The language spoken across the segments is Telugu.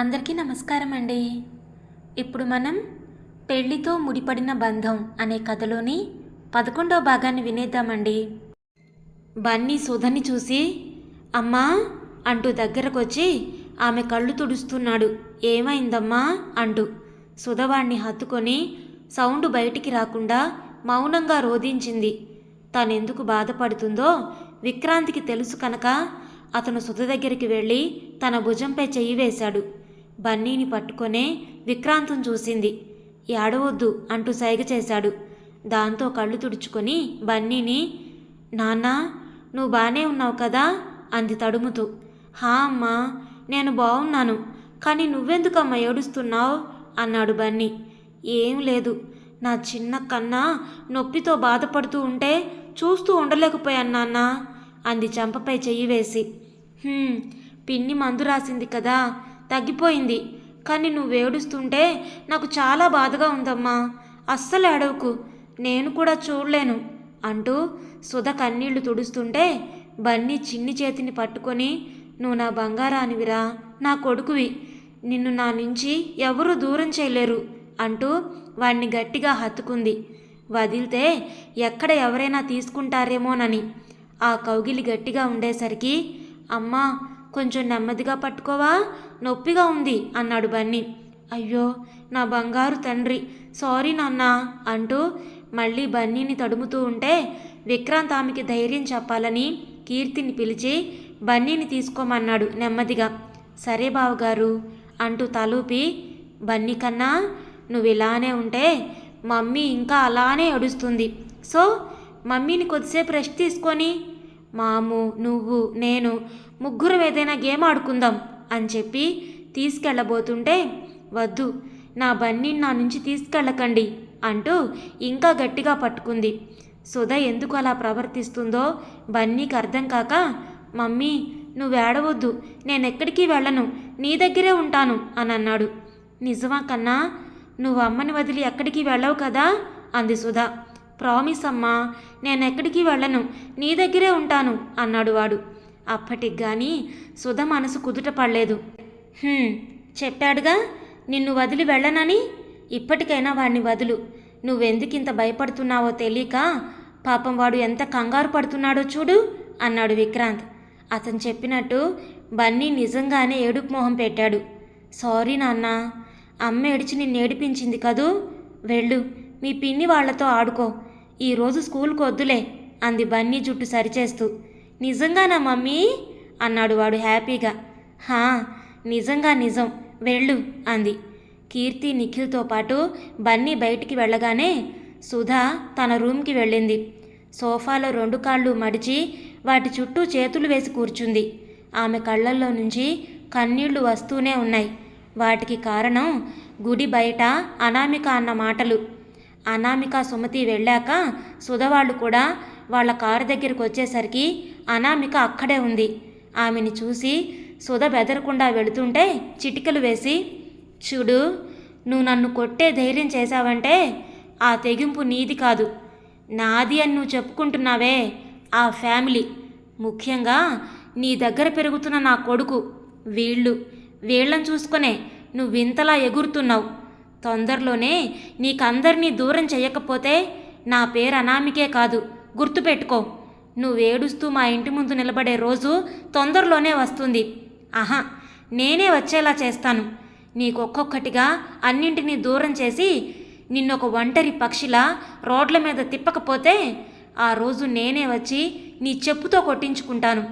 అందరికీ నమస్కారం అండి ఇప్పుడు మనం పెళ్ళితో ముడిపడిన బంధం అనే కథలోని పదకొండవ భాగాన్ని వినేద్దామండి. బన్నీ సుధని చూసి అమ్మా అంటూ దగ్గరకొచ్చి ఆమె కళ్ళు తుడుస్తున్నాడు. ఏమైందమ్మా? అంటూ సుధవాణ్ణి హత్తుకొని సౌండ్ బయటికి రాకుండా మౌనంగా రోధించింది. తనెందుకు బాధపడుతుందో విక్రాంతికి తెలుసు కనుక అతను సుధ దగ్గరికి వెళ్ళి తన భుజంపై చెయ్యి వేశాడు. బన్నీని పట్టుకొనే విక్రాంతం చూసింది. ఏడవద్దు అంటూ సైగ చేశాడు. దాంతో కళ్ళు తుడుచుకొని బన్నీని నాన్నా నువ్వు బాగానే ఉన్నావు కదా? అంది తడుముతూ. హా అమ్మా నేను బాగున్నాను కానీ నువ్వెందుకమ్మా ఏడుస్తున్నావు? అన్నాడు బన్నీ. ఏం లేదు నా చిన్న కన్నా నొప్పితో బాధపడుతూ ఉంటే చూస్తూ ఉండలేకపోయాను నాన్న అంది చంపపై చెయ్యి వేసి. పిన్ని మందు రాసింది కదా తగ్గిపోయింది. కానీ నువ్వు ఏడుస్తుంటే నాకు చాలా బాధగా ఉందమ్మా. అస్సలు ఏడవకు. నేను కూడా చూడలేను అంటూ సుధ కన్నీళ్ళు తుడుస్తుంటే బన్నీ చిన్ని చేతిని పట్టుకొని నువ్వు నా బంగారానివిరా నా కొడుకువి. నిన్ను నా నుంచి ఎవరూ దూరం చేయలేరు అంటూ వాణ్ణి గట్టిగా హత్తుకుంది. వదిలితే ఎక్కడ ఎవరైనా తీసుకుంటారేమోనని. ఆ కౌగిలి గట్టిగా ఉండేసరికి అమ్మా కొంచెం నెమ్మదిగా పట్టుకోవా? నొప్పిగా ఉంది అన్నాడు బన్నీ. అయ్యో నా బంగారు తండ్రి. సారీ నాన్న అంటూ మళ్ళీ బన్నీని తడుముతూ ఉంటే విక్రాంత్ ఆమెకి ధైర్యం చెప్పాలని కీర్తిని పిలిచి బన్నీని తీసుకోమన్నాడు నెమ్మదిగా. సరే బావగారు అంటూ తలూపి బన్నీ కన్నా నువ్వు ఇలానే ఉంటే మమ్మీ ఇంకా అలానే అడుస్తుంది సో మమ్మీని కొద్దిసేపు రెస్ట్ తీసుకొని మాము నువ్వు నేను ముగ్గురం ఏదైనా గేమ్ ఆడుకుందాం అని చెప్పి తీసుకెళ్ళబోతుంటే వద్దు నా బన్నీని నా నుంచి తీసుకెళ్ళకండి అంటూ ఇంకా గట్టిగా పట్టుకుంది. సుధ ఎందుకు అలా ప్రవర్తిస్తుందో బన్నీకి అర్థం కాక మమ్మీ నువ్వు ఏడవద్దు నేను ఎక్కడికి వెళ్ళను నీ దగ్గరే ఉంటాను అని అన్నాడు. నిజమా కన్నా నువ్వు అమ్మని వదిలి ఎక్కడికి వెళ్ళవు కదా? అంది సుధా. ప్రామిస్ అమ్మా నేను ఎక్కడికి వెళ్ళను నీ దగ్గరే ఉంటాను అన్నాడు వాడు. అప్పటికి కానీ సుధ మనసు కుదుట పడలేదు. చెప్పాడుగా నిన్ను వదిలి వెళ్ళనని? ఇప్పటికైనా వాడిని వదులు. నువ్వెందుకింత భయపడుతున్నావో తెలియక పాపం వాడు ఎంత కంగారు పడుతున్నాడో చూడు అన్నాడు విక్రాంత్. అతను చెప్పినట్టు బన్నీ నిజంగానే ఏడుపు మొహం పెట్టాడు. సారీ నాన్న అమ్మ ఏడిచి నిన్ను ఏడిపించింది కదూ? వెళ్ళు మీ పిన్ని వాళ్ళతో ఆడుకో. ఈరోజు స్కూల్కి వద్దులే అంది బన్నీ జుట్టు సరిచేస్తూ. నిజంగానా మమ్మీ? అన్నాడు వాడు హ్యాపీగా. హా నిజంగా నిజం. వెళ్ళు అంది. కీర్తి నిఖిల్తో పాటు బన్నీ బయటికి వెళ్ళగానే సుధా తన రూమ్కి వెళ్ళింది. సోఫాలో రెండు కాళ్ళు మడిచి వాటి చుట్టూ చేతులు వేసి కూర్చుంది. ఆమె కళ్ళల్లో నుంచి కన్నీళ్ళు వస్తూనే ఉన్నాయి. వాటికి కారణం గుడి బయట అనామిక అన్న మాటలు. అనామిక సుమతి వెళ్ళాక సుధవాళ్ళు కూడా వాళ్ళ కారు దగ్గరికి వచ్చేసరికి అనామిక అక్కడే ఉంది. ఆమెని చూసి సుధ బెదరకుండా వెళుతుంటే చిటికలు వేసి చూడు నువ్వు నన్ను కొట్టే ధైర్యం చేశావంటే ఆ తెగింపు నీది కాదు. నాది అని నువ్వు చెప్పుకుంటున్నావే ఆ ఫ్యామిలీ. ముఖ్యంగా నీ దగ్గర పెరుగుతున్న నా కొడుకు వీళ్ళు. వీళ్ళని చూసుకునే నువ్వు ఇంతలా ఎగురుతున్నావు. తొందరలోనే నీకందరినీ దూరం చేయకపోతే నా పేరు అనామికే కాదు. గుర్తుపెట్టుకో. నువ్వేడుస్తూ మా ఇంటి ముందు నిలబడే రోజు తొందరలోనే వస్తుంది. ఆహా నేనే వచ్చేలా చేస్తాను. నీకొక్కొక్కటిగా అన్నింటినీ దూరం చేసి నిన్నొక ఒంటరి పక్షిలా రోడ్ల మీద తిప్పకపోతే ఆ రోజు నేనే వచ్చి నీ చెప్పుతో కొట్టించుకుంటాను.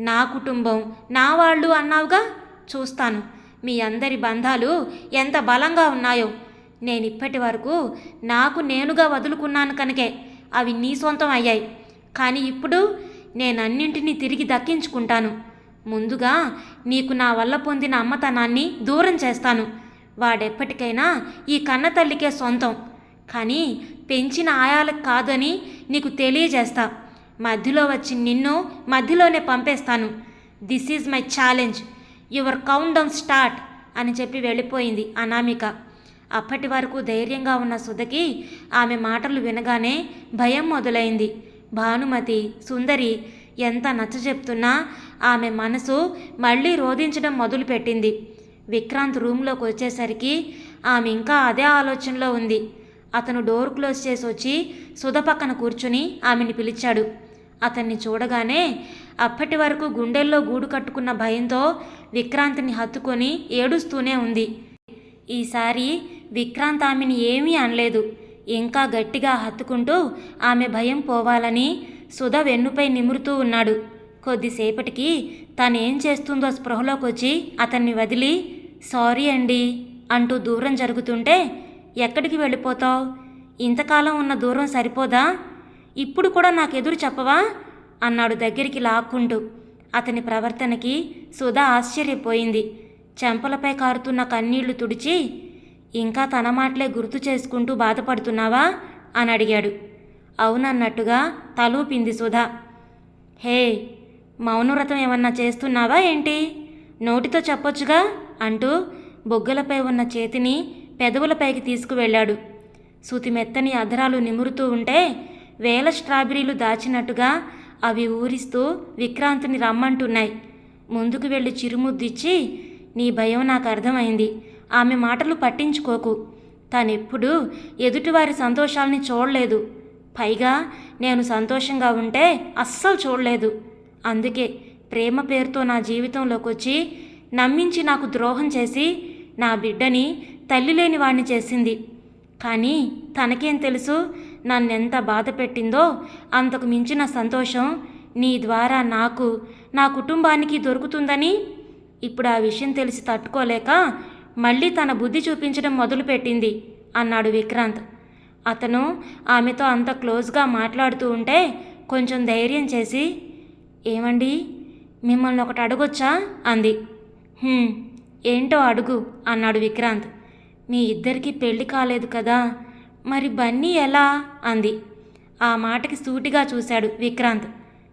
నా కుటుంబం నా వాళ్ళు అన్నావుగా? చూస్తాను. మీ అందరి బంధాలు ఎంత బలంగా ఉన్నాయో. నేను ఇప్పటి వరకు నాకు నేనుగా వదులుకున్నాను కనుకే. అవి నీ సొంతం అయ్యాయి. కానీ ఇప్పుడు నేనన్నింటినీ తిరిగి దక్కించుకుంటాను. ముందుగా నీకు నా వల్ల పొందిన అమ్మతనాన్ని దూరం చేస్తాను. వాడెప్పటికైనా ఈ కన్న తల్లికే సొంతం. కానీ పెంచిన ఆయాలకు కాదని నీకు తెలియజేస్తా. మధ్యలో వచ్చి నిన్ను మధ్యలోనే పంపేస్తాను. This is my challenge your countdown start అని చెప్పి వెళ్ళిపోయింది అనామిక. అప్పటి వరకు ధైర్యంగా ఉన్న సుధకి ఆమె మాటలు వినగానే భయం మొదలైంది. భానుమతి సుందరి ఎంత నచ్చజెప్తున్నా ఆమె మనసు మళ్ళీ రోధించడం మొదలుపెట్టింది. విక్రాంత్ రూమ్లోకి వచ్చేసరికి ఆమె ఇంకా అదే ఆలోచనలో ఉంది. అతను డోర్ క్లోజ్ చేసి వచ్చి సుధ పక్కన కూర్చుని ఆమెని పిలిచాడు. అతన్ని చూడగానే అప్పటి వరకు గుండెల్లో గూడు కట్టుకున్న భయంతో విక్రాంత్ని హత్తుకొని ఏడుస్తూనే ఉంది. ఈసారి విక్రాంత్ ఆమెని ఏమీ అనలేదు. ఇంకా గట్టిగా హత్తుకుంటూ ఆమె భయం పోవాలని సుధ వెన్నుపై నిమురుతూ ఉన్నాడు. కొద్దిసేపటికి తనేం చేస్తుందో స్పృహలోకి వచ్చి అతన్ని వదిలి సారీ అండి అంటూ దూరం జరుగుతుంటే ఎక్కడికి వెళ్ళిపోతావు? ఇంతకాలం ఉన్న దూరం సరిపోదా? ఇప్పుడు కూడా నాకు ఎదురు చెప్పవా? అన్నాడు దగ్గరికి లాక్కుంటూ. అతని ప్రవర్తనకి సుధా ఆశ్చర్యపోయింది. చెంపలపై కారుతున్న కన్నీళ్ళు తుడిచి ఇంకా తన మాటలే గుర్తు చేసుకుంటూ బాధపడుతున్నావా? అని అడిగాడు. అవునన్నట్టుగా తలూపింది సుధా. హే మౌనవ్రతం ఏమన్నా చేస్తున్నావా ఏంటి? నోటితో చెప్పొచ్చుగా అంటూ బొగ్గలపై ఉన్న చేతిని పెదవులపైకి తీసుకువెళ్ళాడు. సూతి మెత్తని అధరాలు నిమురుతూ ఉంటే వేల స్ట్రాబెరీలు దాచినట్టుగా అవి ఊరిస్తూ విక్రాంతిని రమ్మంటున్నాయి. ముందుకు వెళ్ళి చిరుముద్దిచ్చి నీ భయం నాకు అర్థమైంది. ఆమె మాటలు పట్టించుకోకు. తానెప్పుడూ ఎదుటివారి సంతోషాల్ని చూడలేదు. పైగా నేను సంతోషంగా ఉంటే అస్సలు చూడలేదు. అందుకే ప్రేమ పేరుతో నా జీవితంలోకి వచ్చి నమ్మించి నాకు ద్రోహం చేసి నా బిడ్డని తల్లి లేని వాణ్ణి చేసింది. కానీ తనకేం తెలుసు? నన్నెంత బాధ పెట్టిందో? అంతకు మించిన సంతోషం నీ ద్వారా నాకు నా కుటుంబానికి దొరుకుతుందని? ఇప్పుడు ఆ విషయం తెలిసి తట్టుకోలేక మళ్ళీ తన బుద్ధి చూపించడం మొదలుపెట్టింది అన్నాడు విక్రాంత్. అతను ఆమెతో అంత క్లోజ్గా మాట్లాడుతూ ఉంటే కొంచెం ధైర్యం చేసి ఏమండి మిమ్మల్ని ఒకటి అడగొచ్చా? అంది. ఏంటో అడుగు అన్నాడు విక్రాంత్. మీ ఇద్దరికీ పెళ్ళి కాలేదు కదా మరి బన్నీ ఎలా? అంది. ఆ మాటకి సూటిగా చూశాడు విక్రాంత్.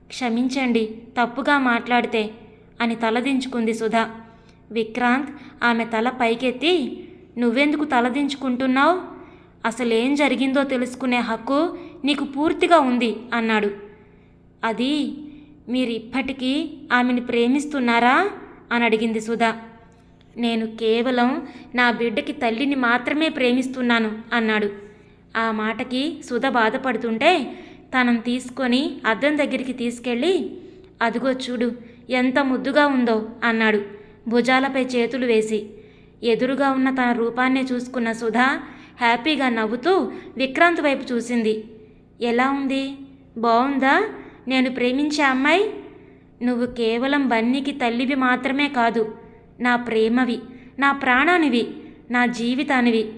క్షమించండి తప్పుగా మాట్లాడితే అని తలదించుకుంది సుధా. విక్రాంత్ ఆమె తల పైకెత్తి నువ్వెందుకు తలదించుకుంటున్నావు అసలేం జరిగిందో తెలుసుకునే హక్కు నీకు పూర్తిగా ఉంది అన్నాడు. అది మీరు ఇప్పటికీ ఆమెను ప్రేమిస్తున్నారా అని అడిగింది సుధా. నేను కేవలం నా బిడ్డకి తల్లిని మాత్రమే ప్రేమిస్తున్నాను అన్నాడు. ఆ మాటకి సుధ బాధపడుతుంటే తనను తీసుకొని అద్దం దగ్గరికి తీసుకెళ్ళి అదిగో చూడు ఎంత ముద్దుగా ఉందో అన్నాడు. భుజాలపై చేతులు వేసి. ఎదురుగా ఉన్న తన రూపాన్నే చూసుకున్న సుధా హ్యాపీగా నవ్వుతూ విక్రాంత్ వైపు చూసింది. ఎలా ఉంది? బాగుందా నేను ప్రేమించే అమ్మాయి? నువ్వు కేవలం బన్నీకి తల్లివి మాత్రమే కాదు నా ప్రేమవి నా ప్రాణానివి నా జీవితానివి.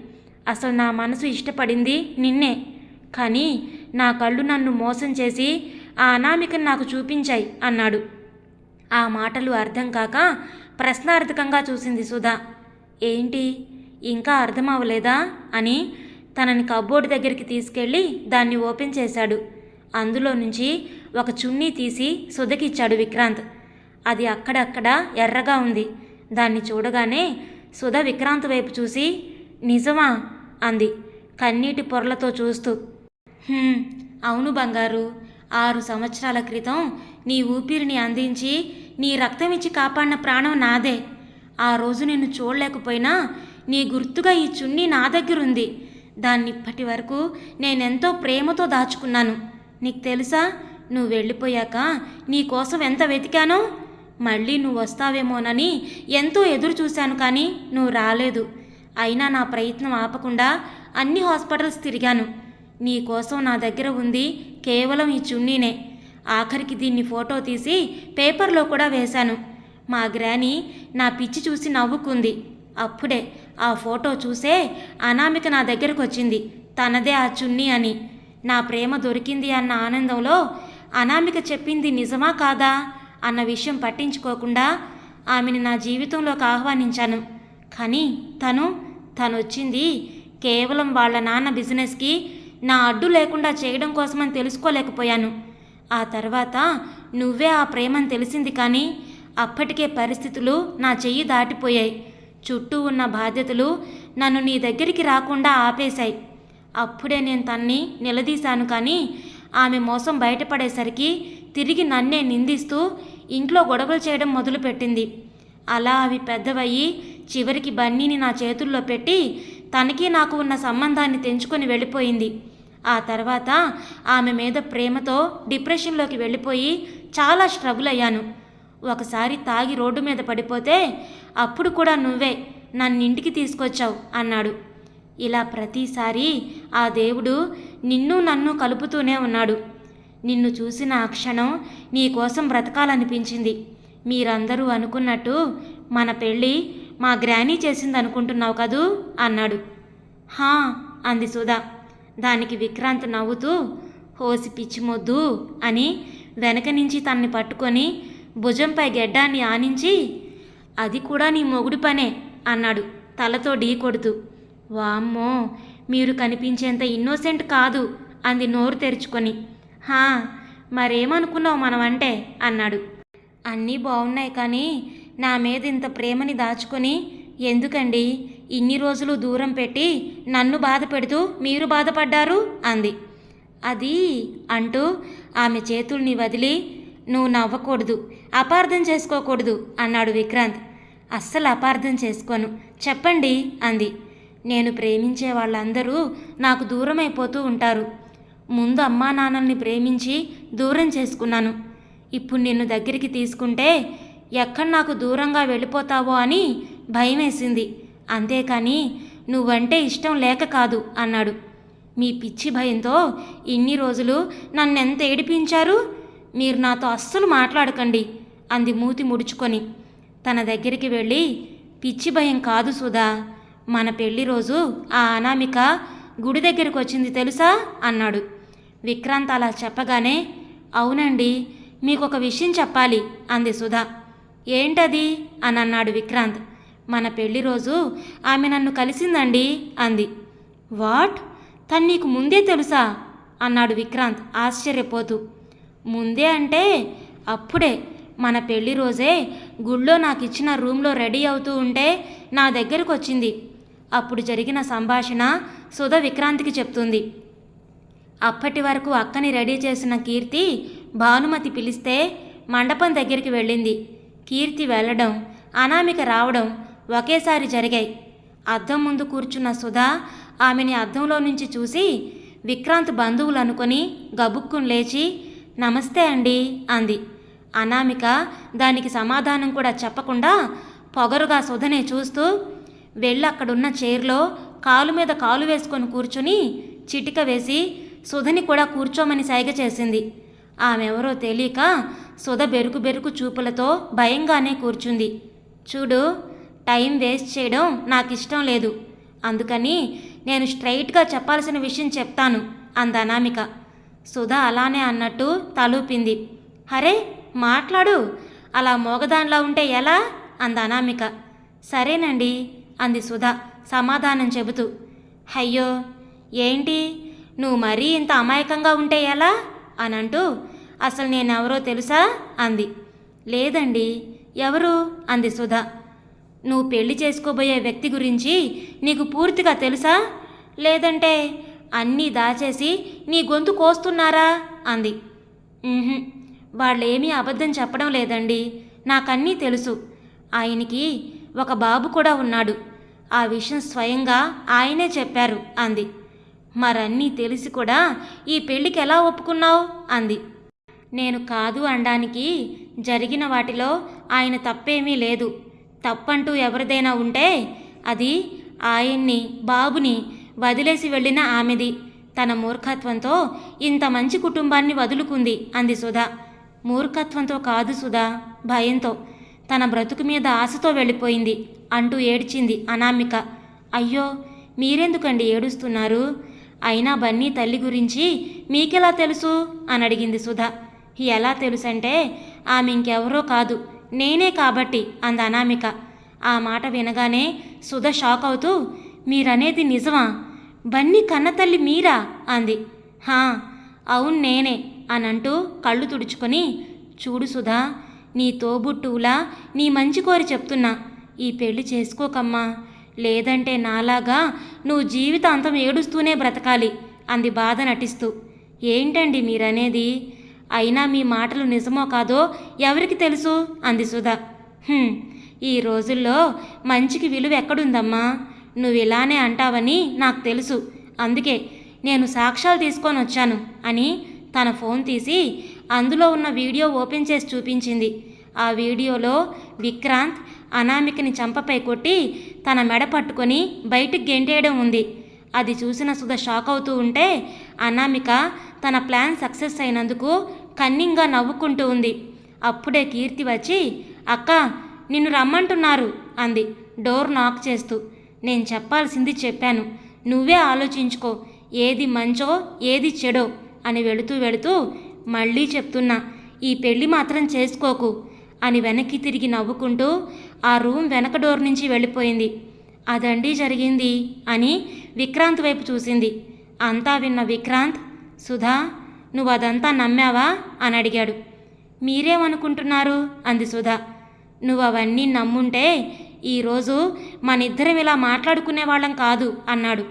అసలు నా మనసు ఇష్టపడింది నిన్నే. కానీ నా కళ్ళు నన్ను మోసం చేసి ఆ అనామికను నాకు చూపించాయి అన్నాడు. ఆ మాటలు అర్థం కాక ప్రశ్నార్థకంగా చూసింది సుధా. ఏంటి? ఇంకా అర్థం అవ్వలేదా అని తనని కబ్బోర్డు దగ్గరికి తీసుకెళ్ళి దాన్ని ఓపెన్ చేశాడు. అందులో నుంచి ఒక చున్నీ తీసి సుధకిచ్చాడు విక్రాంత్. అది అక్కడక్కడ ఎర్రగా ఉంది. దాన్ని చూడగానే సుధ విక్రాంత్ వైపు చూసి నిజమా? అంది కన్నీటి పొరలతో చూస్తూ. అవును బంగారు. ఆరు సంవత్సరాల క్రితం నీ ఊపిరిని అందించి నీ రక్తం ఇచ్చి కాపాడిన ప్రాణం నాదే. ఆ రోజు నిన్ను చూడలేకపోయినా నీ గుర్తుగా ఈ చున్నీ నా దగ్గర ఉంది దాన్ని ఇప్పటి వరకు నేనెంతో ప్రేమతో దాచుకున్నాను. నీకు తెలుసా? నువ్వు వెళ్ళిపోయాక నీ కోసం ఎంత వెతికానో? మళ్ళీ నువ్వు వస్తావేమోనని ఎంతో ఎదురు చూశాను కానీ నువ్వు రాలేదు. అయినా నా ప్రయత్నం ఆపకుండా అన్ని హాస్పిటల్స్ తిరిగాను. నీ కోసం నా దగ్గర ఉంది కేవలం ఈ చున్నీనే. ఆఖరికి దీన్ని ఫోటో తీసి పేపర్లో కూడా వేశాను. మా గ్రాని నా పిచ్చి చూసి నవ్వుకుంది. అప్పుడే ఆ ఫోటో చూసే అనామిక నా దగ్గరకు వచ్చింది తనదే ఆ చున్నీ అని. నా ప్రేమ దొరికింది అన్న ఆనందంలో అనామిక చెప్పింది నిజమా కాదా అన్న విషయం పట్టించుకోకుండా ఆమెను నా జీవితంలోకి ఆహ్వానించాను. కానీ తను తను వచ్చింది కేవలం వాళ్ళ నాన్న బిజినెస్కి నా అడ్డు లేకుండా చేయడం కోసమని తెలుసుకోలేకపోయాను. ఆ తర్వాత నువ్వే ఆ ప్రేమని తెలిసింది కానీ అప్పటికే పరిస్థితులు నా చెయ్యి దాటిపోయాయి. చుట్టూ ఉన్న బాధ్యతలు నన్ను నీ దగ్గరికి రాకుండా ఆపేశాయి. అప్పుడే నేను తన్ని నిలదీశాను కానీ ఆమె మోసం బయటపడేసరికి తిరిగి నన్నే నిందిస్తూ ఇంట్లో గొడవలు చేయడం మొదలుపెట్టింది. అలా అవి పెద్దవయ్యి చివరికి బన్నీని నా చేతుల్లో పెట్టి తనకి నాకు ఉన్న సంబంధాన్ని తెంచుకొని వెళ్ళిపోయింది. ఆ తర్వాత ఆమె మీద ప్రేమతో డిప్రెషన్లోకి వెళ్ళిపోయి చాలా స్ట్రగుల్ అయ్యాను. ఒకసారి తాగి రోడ్డు మీద పడిపోతే అప్పుడు కూడా నువ్వే నన్ను ఇంటికి తీసుకొచ్చావు అన్నాడు. ఇలా ప్రతిసారి ఆ దేవుడు నిన్ను నన్ను కలుపుతూనే ఉన్నాడు. నిన్ను చూసిన ఆ క్షణం నీకోసం బ్రతకాలనిపించింది. మీరందరూ అనుకున్నట్టు మన పెళ్ళి మా గ్రానీ చేసింది అనుకుంటున్నావు కదూ? అన్నాడు. హా అంది సుధా. దానికి విక్రాంత్ నవ్వుతూ హోసి పిచ్చిమొద్దు అని వెనక నుంచి తన్ని పట్టుకొని భుజంపై గెడ్డాన్ని ఆనించి అది కూడా నీ మొగుడి పనే అన్నాడు తలతో ఢీ కొడుతూ. వామ్మో మీరు కనిపించేంత ఇన్నోసెంట్ కాదు అంది నోరు తెరుచుకొని. హా మరేమనుకున్నావు మనమంటే అన్నాడు. అన్నీ బాగున్నాయి కానీ నా మీద ఇంత ప్రేమని దాచుకొని ఎందుకండి? ఇన్ని రోజులు దూరం పెట్టి నన్ను బాధ పెడుతూ మీరు బాధపడ్డారు? అంది. అది అంటూ ఆమె చేతుల్ని వదిలి నువ్వు నవ్వకూడదు అపార్థం చేసుకోకూడదు అన్నాడు విక్రాంత్. అస్సలు అపార్థం చేసుకోను చెప్పండి అంది. నేను ప్రేమించే వాళ్ళందరూ నాకు దూరమైపోతూ ఉంటారు. ముందు అమ్మా నాన్నల్ని ప్రేమించి దూరం చేసుకున్నాను. ఇప్పుడు నిన్ను దగ్గరికి తీసుకుంటే ఎక్కడ నాకు దూరంగా వెళ్ళిపోతావో అని భయమేసింది. అంతేకాని నువ్వంటే ఇష్టం లేక కాదు అన్నాడు. మీ పిచ్చి భయంతో ఇన్ని రోజులు నన్నెంత ఏడిపించారు? మీరు నాతో అస్సలు మాట్లాడకండి అంది మూతి ముడుచుకొని. తన దగ్గరికి వెళ్ళి పిచ్చి భయం కాదు సుధా మన పెళ్ళి రోజు ఆ అనామిక గుడి దగ్గరికి వచ్చింది తెలుసా? అన్నాడు. విక్రాంత్ అలా చెప్పగానే అవునండి మీకు ఒక విషయం చెప్పాలి అంది సుధా. ఏంటది? అని అన్నాడు విక్రాంత్. మన పెళ్ళి రోజు ఆమె నన్ను కలిసిందండి అంది. వాట్? తను నీకు ముందే తెలుసా? అన్నాడు విక్రాంత్ ఆశ్చర్యపోతూ. ముందే అంటే అప్పుడే. మన పెళ్ళి రోజే గుళ్ళో నాకు ఇచ్చిన రూమ్లో రెడీ అవుతూ ఉంటే నా దగ్గరకు వచ్చింది అప్పుడు జరిగిన సంభాషణ సుధ విక్రాంత్కి చెప్తుంది. అప్పటి వరకు అక్కని రెడీ చేసిన కీర్తి భానుమతి పిలిస్తే మండపం దగ్గరికి వెళ్ళింది. కీర్తి వెళ్ళడం అనామిక రావడం ఒకేసారి జరిగాయి. అద్దం ముందు కూర్చున్న సుధా ఆమెని అద్దంలో నుంచి చూసి విక్రాంత్ బంధువులు అనుకొని గబుక్కుని లేచి నమస్తే అండి అంది. అనామిక దానికి సమాధానం కూడా చెప్పకుండా పొగరుగా సుధనే చూస్తూ వెళ్ళి అక్కడున్న చైర్లో కాలు మీద కాలు వేసుకొని కూర్చుని చిటిక వేసి సుధని కూడా కూర్చోమని సైగ చేసింది. ఆమెవరో తెలియక సుధ బెరుకు బెరుకు చూపులతో భయంగానే కూర్చుంది. చూడు టైం వేస్ట్ చేయడం నాకు ఇష్టం లేదు. అందుకని నేను స్ట్రైట్గా చెప్పాల్సిన విషయం చెప్తాను అంద అనామిక సుధా అలానే అన్నట్టు తలూపింది. హరే మాట్లాడు. అలా మోగదానిలా ఉంటే ఎలా? అంద అనామిక సరేనండి అంది సుధా సమాధానం చెబుతూ. అయ్యో ఏంటి? నువ్వు మరీ ఇంత అమాయకంగా ఉంటే ఎలా? అని అంటూ అసలు నేనెవరో తెలుసా? అంది. లేదండి ఎవరు? అంది సుధా. నువ్వు పెళ్ళి చేసుకోబోయే వ్యక్తి గురించి నీకు పూర్తిగా తెలుసా? లేదంటే అన్నీ దాచేసి నీ గొంతు కోస్తున్నారా? అంది. వాళ్ళేమీ అబద్ధం చెప్పడం లేదండి. నాకన్నీ తెలుసు. ఆయనకి ఒక బాబు కూడా ఉన్నాడు. ఆ విషయం స్వయంగా ఆయనే చెప్పారు అంది. మరన్నీ తెలిసి కూడా ఈ పెళ్ళికి ఎలా ఒప్పుకున్నావు? అంది. నేను కాదు అనడానికి జరిగిన వాటిలో ఆయన తప్పేమీ లేదు. తప్పంటూ ఎవరిదైనా ఉంటే అది ఆయన్ని బాబుని వదిలేసి వెళ్ళిన ఆమెది. తన మూర్ఖత్వంతో ఇంత మంచి కుటుంబాన్ని వదులుకుంది అంది సుధా. మూర్ఖత్వంతో కాదు సుధా భయంతో. తన బ్రతుకు మీద ఆశతో వెళ్ళిపోయింది అంటూ ఏడ్చింది అనామిక. అయ్యో మీరెందుకండి ఏడుస్తున్నారు? అయినా బన్నీ తల్లి గురించి మీకెలా తెలుసు? అని అడిగింది సుధా. ఎలా తెలుసంటే ఆమె ఇంకెవరో కాదు నేనే కాబట్టి అంది అనామిక. ఆ మాట వినగానే సుధ షాక్ అవుతూ మీరనేది నిజమా? బన్నీ కన్నతల్లి మీరా? అంది. హా అవును నేనే అని అంటూ కళ్ళు తుడుచుకొని చూడు సుధా నీ తోబుట్టువులా నీ మంచి కోరి చెప్తున్నా. ఈ పెళ్ళి చేసుకోకమ్మా. లేదంటే నాలాగా నువ్వు జీవితాంతం ఏడుస్తూనే బ్రతకాలి అంది బాధ నటిస్తూ. ఏంటండి మీరనేది? అయినా మీ మాటలు నిజమో కాదో ఎవరికి తెలుసు? అంది సుధా. ఈ రోజుల్లో మంచికి విలువ ఎక్కడుందమ్మా? నువ్వు ఇలానే అంటావని నాకు తెలుసు. అందుకే నేను సాక్ష్యాలు తీసుకొని వచ్చాను అని తన ఫోన్ తీసి అందులో ఉన్న వీడియో ఓపెన్ చేసి చూపించింది. ఆ వీడియోలో విక్రాంత్ అనామికని చంపపై కొట్టి తన మెడ పట్టుకొని బయటికి గెంటేయడం ఉంది. అది చూసిన సుధ షాక్ అవుతూ ఉంటే అనామిక తన ప్లాన్ సక్సెస్ అయినందుకు కన్నింగా నవ్వుకుంటూ ఉంది. అప్పుడే కీర్తి వచ్చి అక్క నిన్ను రమ్మంటున్నారు అంది. డోర్ నాక్ చేస్తూ నేను చెప్పాల్సింది చెప్పాను. నువ్వే ఆలోచించుకో. ఏది మంచో ఏది చెడో అని వెళుతూ వెళుతూ మళ్ళీ చెప్తున్నా ఈ పెళ్ళి మాత్రం చేసుకోకు అని వెనక్కి తిరిగి నవ్వుకుంటూ ఆ రూమ్ వెనక డోర్ నుంచి వెళ్ళిపోయింది. అదండి జరిగింది అని విక్రాంత్ వైపు చూసింది. అంతా విన్న విక్రాంత్ సుధా నువ్వు అదంతా నమ్మావా? అని అడిగాడు. మీరేమనుకుంటున్నారు? అంది సుధా. నువ్వు అవన్నీ నమ్ముంటే ఈరోజు మనిద్దరం ఇలా మాట్లాడుకునే వాళ్ళం కాదు అన్నాడు.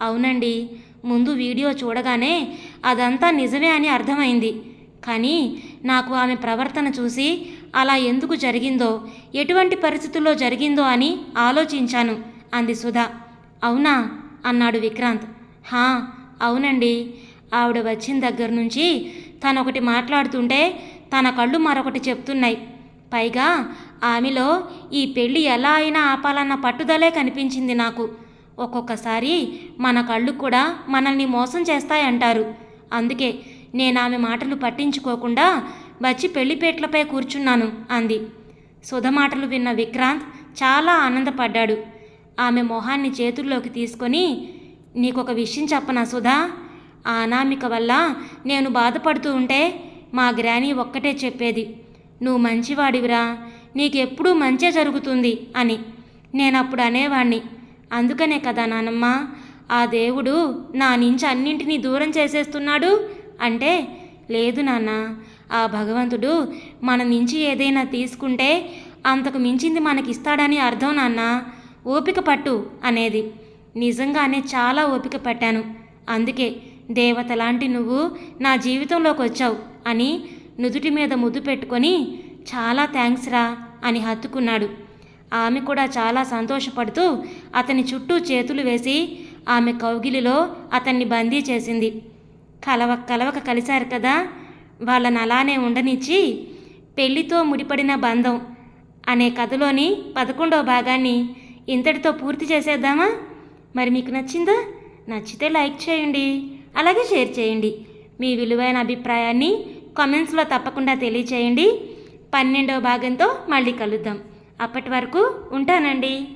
అవునండి. ముందు వీడియో చూడగానే అదంతా నిజమే అని అర్థమైంది. కానీ నాకు ఆమె ప్రవర్తన చూసి అలా ఎందుకు జరిగిందో ఎటువంటి పరిస్థితుల్లో జరిగిందో అని ఆలోచించాను అంది సుధా. అవునా? అన్నాడు విక్రాంత్. హా అవునండి. ఆవిడ వచ్చిన దగ్గర నుంచి తనొకటి మాట్లాడుతుంటే తన కళ్ళు మరొకటి చెప్తున్నాయి. పైగా ఆమెలో ఈ పెళ్ళి ఎలా అయినా ఆపాలన్న పట్టుదలే కనిపించింది నాకు. ఒక్కొక్కసారి మన కళ్ళు కూడా మనల్ని మోసం చేస్తాయంటారు. అందుకే నేను ఆమె మాటలు పట్టించుకోకుండా వచ్చి పెళ్ళిపేట్లపై కూర్చున్నాను అంది. సుధ మాటలు విన్న విక్రాంత్ చాలా ఆనందపడ్డాడు. ఆమె మొహాన్ని చేతుల్లోకి తీసుకొని నీకొక విషయం చెప్పనా సుధా? ఆ అనామిక వల్ల నేను బాధపడుతూ ఉంటే మా గ్రాని ఒక్కటే చెప్పేది నువ్వు మంచివాడివిరా నీకెప్పుడూ మంచే జరుగుతుంది అని. నేనప్పుడు అనేవాణ్ణి అందుకనే కదా నానమ్మ ఆ దేవుడు నా నుంచి అన్నింటినీ దూరం చేసేస్తున్నాడు? అంటే లేదు నాన్న ఆ భగవంతుడు మన నుంచి ఏదైనా తీసుకుంటే అంతకు మించింది మనకిస్తాడని అర్థం నాన్న ఓపిక పట్టు అనేది. నిజంగానే చాలా ఓపిక పట్టాను. అందుకే దేవత లాంటి నువ్వు నా జీవితంలోకి వచ్చావు అని నుదుటి మీద ముద్దు పెట్టుకొని చాలా థ్యాంక్స్ రా అని హత్తుకున్నాడు. ఆమె కూడా చాలా సంతోషపడుతూ అతని చుట్టూ చేతులు వేసి ఆమె కౌగిలిలో అతన్ని బందీ చేసింది. కలవ కలవక కలిశారు కదా వాళ్ళని అలానే ఉండనిచ్చి పెళ్ళితో ముడిపడిన బంధం అనే కథలోని పదకొండవ భాగాన్ని ఇంతటితో పూర్తి చేసేద్దామా? మరి మీకు నచ్చిందా? నచ్చితే లైక్ చేయండి. అలాగే షేర్ చేయండి. మీ విలువైన అభిప్రాయాన్ని కామెంట్స్లో తప్పకుండా తెలియచేయండి. పన్నెండవ భాగంతో మళ్ళీ కలుద్దాం. అప్పటి వరకు ఉంటానండి.